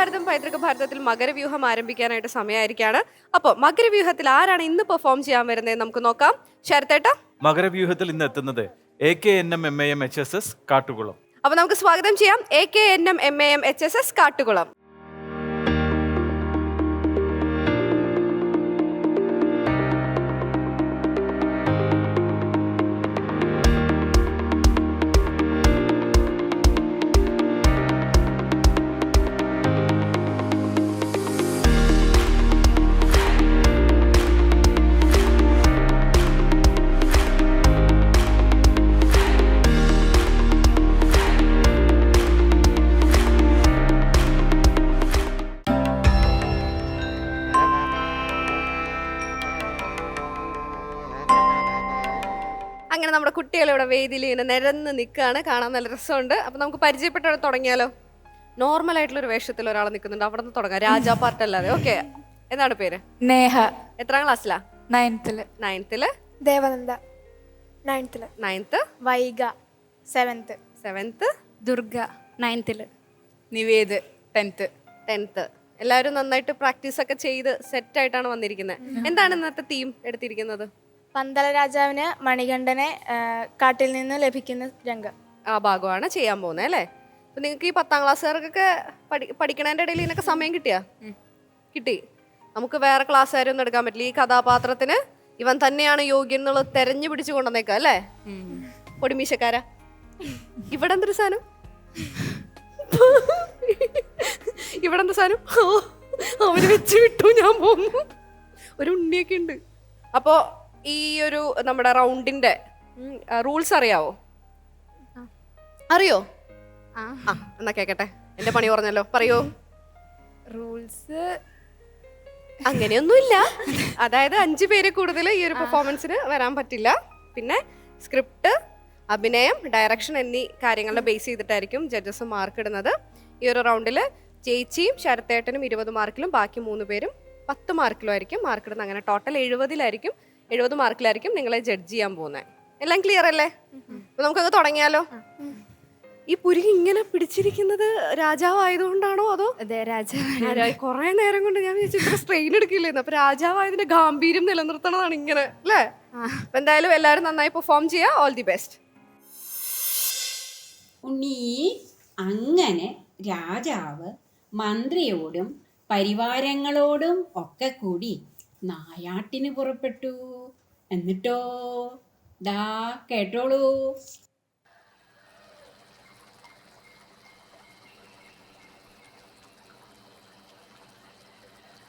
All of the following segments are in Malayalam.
ഭാരതം പൈതൃക ഭാരതത്തിൽ മകരവ്യൂഹം ആരംഭിക്കാനായിട്ട് സമയമായിരിക്കാണ്. അപ്പോൾ മകരവ്യൂഹത്തിൽ ആരാണ് ഇന്ന് പെർഫോം ചെയ്യാൻ വരുന്നത് നമുക്ക് നോക്കാം. ശരത്തേട്ട? മകരവ്യൂഹത്തിൽ ഇന്ന് എത്തുന്നത് A K N M M A M H S S Kattukulam. അപ്പൊ നമുക്ക് സ്വാഗതം ചെയ്യാം. A K N M M A M H S S Kattukulam. അങ്ങനെ നമ്മുടെ കുട്ടികൾ ഇവിടെ വേദിയിൽ ഇങ്ങനെ നിരന്ന് നിൽക്കുകയാണ് കാണാൻ നല്ല രസമുണ്ട്. അപ്പൊ നമുക്ക് പരിചയപ്പെട്ടവിടെ തുടങ്ങിയാലോ? നോർമൽ ആയിട്ടുള്ള ഒരു വേഷത്തിൽ ഒരാൾ നിൽക്കുന്നുണ്ട് അവിടെ നിന്ന് തുടങ്ങാം. രാജാ പാർട്ട് അല്ലാതെ. ഓക്കെ എന്താണ് പേര്? നേഹ. എത്രാം ക്ലാസ്സിലാ നയൻത്തിൽ നയൻത്തിൽ Devananda. നയൻത്തിൽ ninth Vaiga. Seventh seventh Durga. നയൻത്തിൽ Nived. Tenth tenth എല്ലാവരും നന്നായിട്ട് പ്രാക്ടീസ് ഒക്കെ ചെയ്ത് സെറ്റ് ആയിട്ടാണ് വന്നിരിക്കുന്നത് എന്താണ് ഇന്നത്തെ തീം എടുത്തിരിക്കുന്നത്? പന്തള രാജാവിന് മണികണ്ഠനെ കാട്ടിൽ നിന്ന് ലഭിക്കുന്ന രംഗം. ആ ഭാഗമാണ് ചെയ്യാൻ പോകുന്നത് അല്ലേ? അപ്പൊ നിങ്ങൾക്ക് ഈ പത്താം ക്ലാസ്സുകാർക്കൊക്കെ പഠി പഠിക്കണതിന്റെ ഇടയിൽ ഇതിനൊക്കെ സമയം കിട്ടിയാ? കിട്ടി. നമുക്ക് വേറെ ക്ലാസ്സുകാരൊന്നും എടുക്കാൻ പറ്റില്ല. ഈ കഥാപാത്രത്തിന് ഇവൻ തന്നെയാണ് യോഗ്യൻ എന്നുള്ളത് തെരഞ്ഞു പിടിച്ചു കൊണ്ടുവന്നേക്കാം അല്ലേ? പൊടിമീശക്കാരാ. ഇവിടെ എന്തൊരു സാധനം? ഇവിടെ എന്താ സാധനം? അവന് വെച്ച് വിട്ടു ഞാൻ പോന്നു. ഒരു ഉണ്ണിയൊക്കെ ഉണ്ട്. അപ്പോ ഈ ഒരു നമ്മുടെ റൗണ്ടിന്റെ റൂൾസ് അറിയാവോ? അറിയോ? ആ. എന്നാ കേക്കട്ടെ. എന്റെ പണി പറഞ്ഞല്ലോ പറയോ. റൂൾസ്. അങ്ങനെയൊന്നുമില്ല. അതായത് അഞ്ചു പേര് കൂടുതൽ ഈ ഒരു പെർഫോമൻസിന് വരാൻ പറ്റില്ല. പിന്നെ സ്ക്രിപ്റ്റ് അഭിനയം ഡയറക്ഷൻ എന്നീ കാര്യങ്ങളെ ബേസ് ചെയ്തിട്ടായിരിക്കും ജഡ്ജസ് മാർക്ക് ഇടുന്നത്. ഈ ഒരു റൗണ്ടിൽ ചേച്ചിയും ശരത്തേട്ടനും ഇരുപത് മാർക്കിലും ബാക്കി മൂന്ന് പേരും പത്ത് മാർക്കിലും ആയിരിക്കും മാർക്ക് ഇടുന്നത്. അങ്ങനെ ടോട്ടൽ എഴുപതിലായിരിക്കും എഴുപത് മാർക്കിലായിരിക്കും നിങ്ങളെ ജഡ്ജ് ചെയ്യാൻ പോകുന്നത് എല്ലാം ക്ലിയർ അല്ലേ? അപ്പൊ നമുക്കത് തുടങ്ങിയാലോ? ഈ പുരി ഇങ്ങനെ പിടിച്ചിരിക്കുന്നത് രാജാവായതുകൊണ്ടാണോ അതോ അതെ രാജാവ് കുറെ നേരം കൊണ്ട് ഞാൻ വിചാരിച്ചു സ്ട്രെയിൻ എടുക്കില്ലായിരുന്നു അപ്പൊ രാജാവായതിന്റെ ഗാംഭീര്യം നിലനിർത്തണതാണ് ഇങ്ങനെ അല്ലേ? അപ്പൊ എന്തായാലും എല്ലാരും നന്നായി പെർഫോം ചെയ്യാ. ഓൾ ദി ബെസ്റ്റ് ഉണ്ണി അങ്ങനെ രാജാവ് മന്ത്രിയോടും പരിവാരങ്ങളോടും ഒക്കെ കൂടി നായാട്ടിന് പുറപ്പെട്ടു. എന്നിട്ടോ? ദാ കേട്ടോളൂ.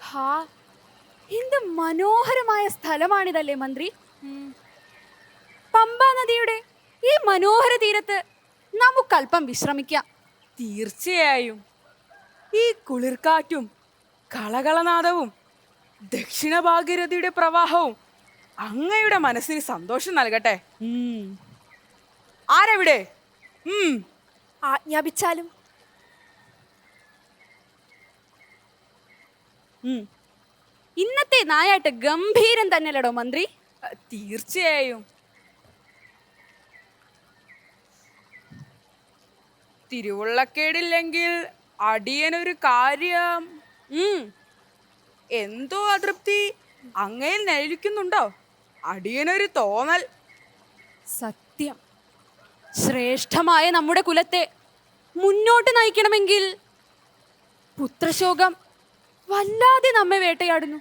ഹാ എന്ത് മനോഹരമായ സ്ഥലമാണിതല്ലേ മന്ത്രി? പമ്പ നദിയുടെ ഈ മനോഹര തീരത്ത് നമുക്കല്പം വിശ്രമിക്കാം. തീർച്ചയായും. ഈ കുളിർക്കാറ്റും കളകളനാദവും ദക്ഷിണ ഭാഗീരഥിയുടെ പ്രവാഹവും അങ്ങയുടെ മനസ്സിന് സന്തോഷം നൽകട്ടെ. ആരെവിടെ? ആജ്ഞാപിച്ചാലും. ഇന്നത്തെ നായാട്ട് ഗംഭീരം തന്നെയല്ലടോ മന്ത്രി? തീർച്ചയായും. തിരുവുള്ളക്കേടില്ലെങ്കിൽ അടിയനൊരു കാര്യം. എന്തോ അതൃപ്തി അങ്ങയിൽ നയിക്കുന്നുണ്ടോ അടിയനൊരു തോന്നൽ. സത്യം. ശ്രേഷ്ഠമായ നമ്മുടെ കുലത്തെ മുന്നോട്ട് നയിക്കണമെങ്കിൽ പുത്രശോകം വല്ലാതെ നമ്മെ വേട്ടയാടുന്നു.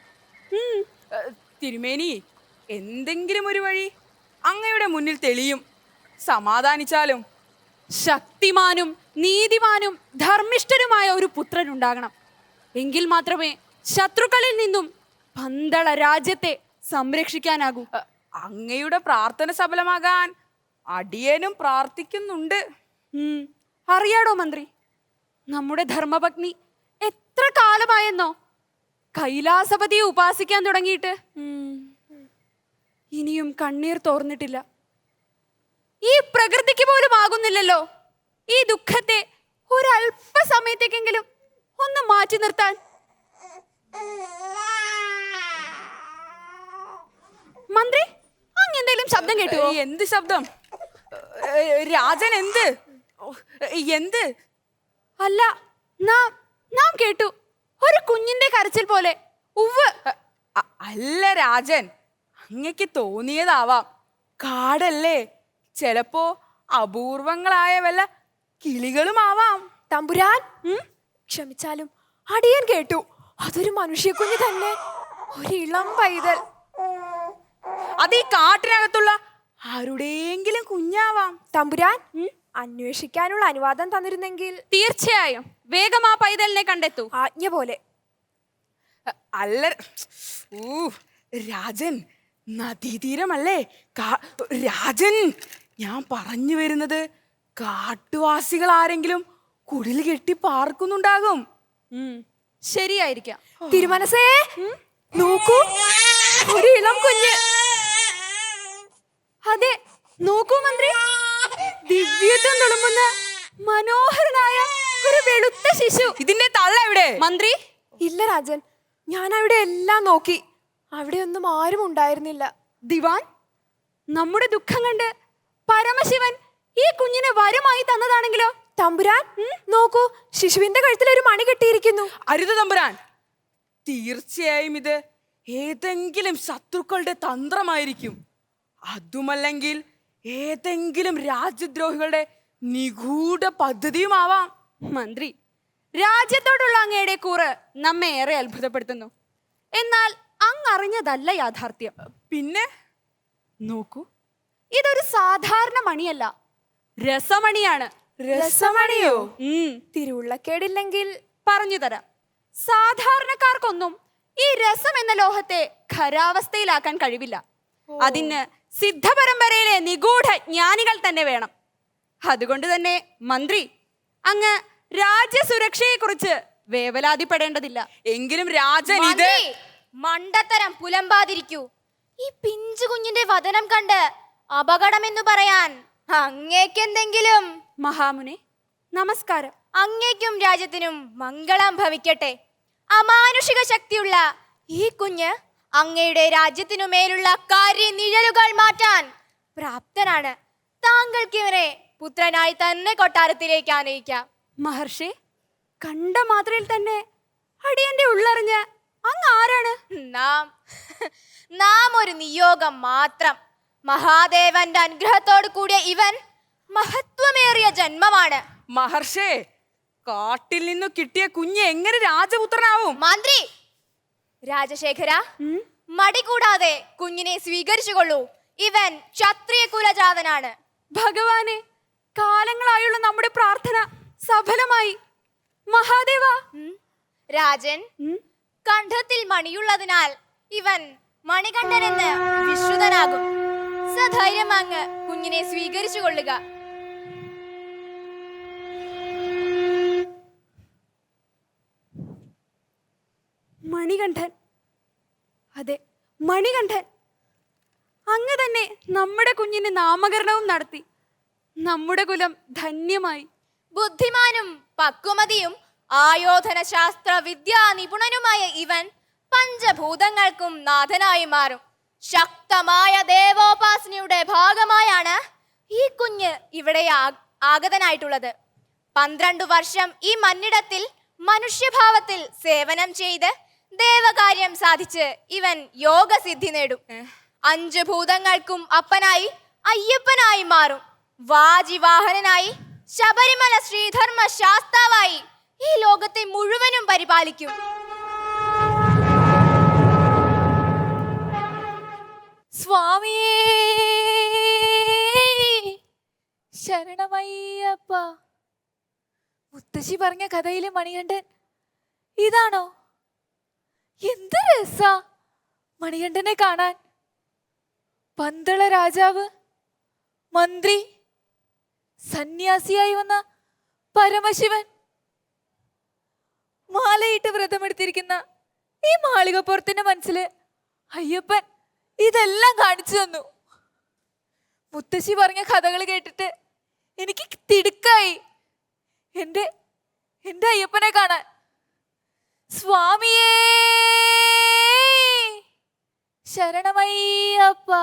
തിരുമേനി എന്തെങ്കിലും ഒരു വഴി അങ്ങയുടെ മുന്നിൽ തെളിയും. സമാധാനിച്ചാലും ശക്തിമാനും നീതിമാനും ധർമ്മിഷ്ഠനുമായ ഒരു പുത്രൻ ഉണ്ടാകണം. എങ്കിൽ മാത്രമേ ശത്രുക്കളിൽ നിന്നും പന്തള രാജ്യത്തെ സംരക്ഷിക്കാനാകൂ. അങ്ങയുടെ പ്രാർത്ഥന സഫലമാകാൻ അടിയനും പ്രാർത്ഥിക്കുന്നുണ്ട്. അറിയാടോ മന്ത്രി? നമ്മുടെ ധർമ്മപത്നി എത്ര കാലമായെന്നോ? കൈലാസപതിയെ ഉപാസിക്കാൻ തുടങ്ങിയിട്ട്. ഇനിയും കണ്ണീർ തോർന്നിട്ടില്ല. ഈ പ്രകൃതിക്ക് പോലും ആകുന്നില്ലല്ലോ. ഈ ദുഃഖത്തെ ഒരല്പ സമയത്തേക്കെങ്കിലും ഒന്ന് മാറ്റി നിർത്താൻ. മന്ത്രി അങ്ങ് എന്തെങ്കിലും ശബ്ദം കേട്ടു എന്ത് ശബ്ദം? രാജൻ എന്ത്? എന്ത്? അല്ല നാം നാം കേട്ടു. ഒരു കുഞ്ഞിന്റെ കരച്ചിൽ പോലെ. ഉവ് അല്ല രാജൻ. അങ്ങക്ക് തോന്നിയതാവാം. കാടല്ലേ? ചിലപ്പോ അപൂർവങ്ങളായ വല്ല കിളികളും ആവാം തമ്പുരാൻ ക്ഷമിച്ചാലും അടിയൻ കേട്ടു. അതൊരു മനുഷ്യക്കുഞ്ഞ് തന്നെ. ഒരു ഇളം പൈതൽ. അത് ഈ കാട്ടിനകത്തുള്ള ആരുടെയെങ്കിലും കുഞ്ഞാവാം. തമ്പുരാൻ അന്വേഷിക്കാനുള്ള അനുവാദം തന്നിരുന്നെങ്കിൽ. തീർച്ചയായും. വേഗം ആ പൈതലിനെ കണ്ടെത്തൂ. ആജ്ഞ പോലെ. അല്ല ഊ രാജൻ നദീതീരമല്ലേ? രാജൻ ഞാൻ പറഞ്ഞു വരുന്നത് കാട്ടുവാസികൾ ആരെങ്കിലും കുടിൽ കെട്ടി പാർക്കുന്നുണ്ടാകും. ശരിയായിരിക്കാം. തിരുമനസേ നോക്കൂ. ഒരു ഇളം കുഞ്ഞ്. അതെ നോക്കൂ മന്ത്രി. ദിവ്യത്വം തുളുമ്പുന്ന മനോഹരനായ ഒരു വെളുത്ത ശിശു. ഇതിന്റെ തള്ള എവിടെ? മന്ത്രി ഇല്ല രാജൻ. ഞാൻ അവിടെ എല്ലാം നോക്കി. അവിടെ ഒന്നും ആരും ഉണ്ടായിരുന്നില്ല. ദിവാൻ നമ്മുടെ ദുഃഖം കണ്ട് പരമശിവൻ ഈ കുഞ്ഞിനെ വരമായി തന്നതാണെങ്കിലോ? തമ്പുരാൻ നോക്കൂ ശിശുവിന്റെ കഴുത്തിൽ ഒരു മണി കെട്ടിയിരിക്കുന്നു. അരുത് തമ്പുരാൻ. തീർച്ചയായും ഇത് ഏതെങ്കിലും ശത്രുക്കളുടെ തന്ത്രമായിരിക്കും. അതുമല്ലെങ്കിൽ ഏതെങ്കിലും രാജ്യദ്രോഹികളുടെ നിഗൂഢ പദ്ധതിയുമാവാം. മന്ത്രി രാജ്യത്തോടുള്ള അങ്ങയുടെ കൂറ് നമ്മെ ഏറെ അത്ഭുതപ്പെടുത്തുന്നു. എന്നാൽ അങ്ങറിഞ്ഞതല്ല യാഥാർത്ഥ്യം. പിന്നെ? നോക്കൂ. ഇതൊരു സാധാരണ മണിയല്ല. രസമണിയാണ്. രസമണിയോ? ഉം, തിരുവുള്ളക്കേടില്ലെങ്കിൽ? പറഞ്ഞു തരാം സാധാരണക്കാർക്കൊന്നും ഈ രസം എന്ന ലോഹത്തെ ഖരാവസ്ഥയിലാക്കാൻ കഴിവില്ല. അതിന് സിദ്ധപരമ്പരയിലെ നിഗൂഢ ജ്ഞാനികൾ തന്നെ വേണം. അതുകൊണ്ട് തന്നെ മന്ത്രി അങ്ങ് രാജ്യസുരക്ഷയെക്കുറിച്ച് വേവലാതിപ്പെടേണ്ടതില്ല. എങ്കിലും രാജൻ ഇത് മന്ത്രി, മണ്ടത്തരം പുലമ്പാതിരിക്കൂ. ഈ പിഞ്ചു കുഞ്ഞിന്റെ വതനം കണ്ട് അപകടമെന്നു പറയാൻ അങ്ങേക്കെന്തെങ്കിലും? മഹാമുനെ നമസ്കാരം. അങ്ങേക്കും രാജ്യത്തിനും മംഗളം ഭവിക്കട്ടെ. അമാനുഷിക ശക്തിയുള്ള ഈ കുഞ്ഞ് അങ്ങയുടെ രാജ്യത്തിനു മേലുള്ള കാര്യനിഴലുകൾ മാറ്റാൻ പ്രാപ്തനാണ്. താങ്കൾക്ക് ഇവനെ പുത്രനായി തന്നെ കൊട്ടാരത്തിലേക്ക് ആനയിക്കാം. മഹർഷി കണ്ട മാത്രയിൽ തന്നെ അടിയന്റെ ഉള്ളറിഞ്ഞ് അങ്ങ് ആരാണ്? നാം നാം ഒരു നിയോഗം മാത്രം. മഹാദേവന്റെ അനുഗ്രഹത്തോട് കൂടിയ ഇവൻ മഹത്വമേറിയ ജന്മമാണ്. മഹർഷേ കാട്ടിൽ നിന്ന് കിട്ടിയ കുഞ്ഞ് എങ്ങനെ രാജപുത്രനാവും? മന്ത്രി രാജശേഖര മടി കൂടാതെ കുഞ്ഞിനെ സ്വീകരിച്ചുകൊള്ളൂ ഇവൻ ക്ഷത്രിയ കുലജാതനാണ്. ഭഗവാനെ കാലങ്ങളായുള്ള നമ്മുടെ പ്രാർത്ഥന സഫലമായി. മഹാദേവ! രാജൻ കണ്ഠത്തിൽ മണിയുള്ളതിനാൽ ഇവൻ മണികണ്ഠൻ മണികണ്ഠനെന്ന് വിശ്രുതനാകും. സധൈര്യം അങ്ങ് കുഞ്ഞിനെ സ്വീകരിച്ചു കൊള്ളുക. മണികണ്ഠൻ. അതെ മണികണ്ഠൻ. അങ്ങ് തന്നെ നമ്മുടെ കുഞ്ഞിന് നാമകരണവും നടത്തി. നമ്മുടെ കുലം ധന്യമായി. ബുദ്ധിമാനും പക്വമതിയും ആയോധന ശാസ്ത്ര വിദ്യാ നിപുണനുമായ ഇവൻ പഞ്ചഭൂതങ്ങൾക്കും നാഥനായി മാറും. ശക്തമായ ദേവോപാസനയുടെ ഭാഗമായാണ് ഈ കുഞ്ഞ് ഇവിടെ ആഗതനായിട്ടുള്ളത്. പന്ത്രണ്ടു വർഷം ഈ മണ്ണിടത്തിൽ മനുഷ്യഭാവത്തിൽ സേവനം ചെയ്ത് ദേവകാര്യം സാധിച്ച് ഇവൻ യോഗസിദ്ധി നേടും. അഞ്ച് ഭൂതങ്ങൾക്കും അപ്പനായി അയ്യപ്പനായി മാറും. വാജിവാഹനനായി ശബരിമല ശ്രീധർമ്മ ശാസ്താവായി ഈ ലോകത്തെ മുഴുവനും പരിപാലിക്കും. സ്വാമിയേ ശരണമയ്യപ്പ. മുത്തശ്ശി പറഞ്ഞ കഥയിലെ മണികണ്ഠൻ ഇതാണോ? എന്ത് മണികണ്ഠനെ കാണാൻ. പന്തള രാജാവ് മന്ത്രി സന്യാസിയായി വന്ന പരമശിവൻ. മാലയിട്ട് വ്രതമെടുത്തിരിക്കുന്ന ഈ മാളികപ്പുറത്തിന്റെ മനസ്സിൽ അയ്യപ്പൻ ഇതെല്ലാം കാണിച്ചു തന്നു. മുത്തശ്ശി പറഞ്ഞ കഥകൾ കേട്ടിട്ട് എനിക്ക് തിടുക്കായി. എന്റെ എന്റെ അയ്യപ്പനെ കാണാൻ. സ്വാമിയേ! சரணமையப்பா.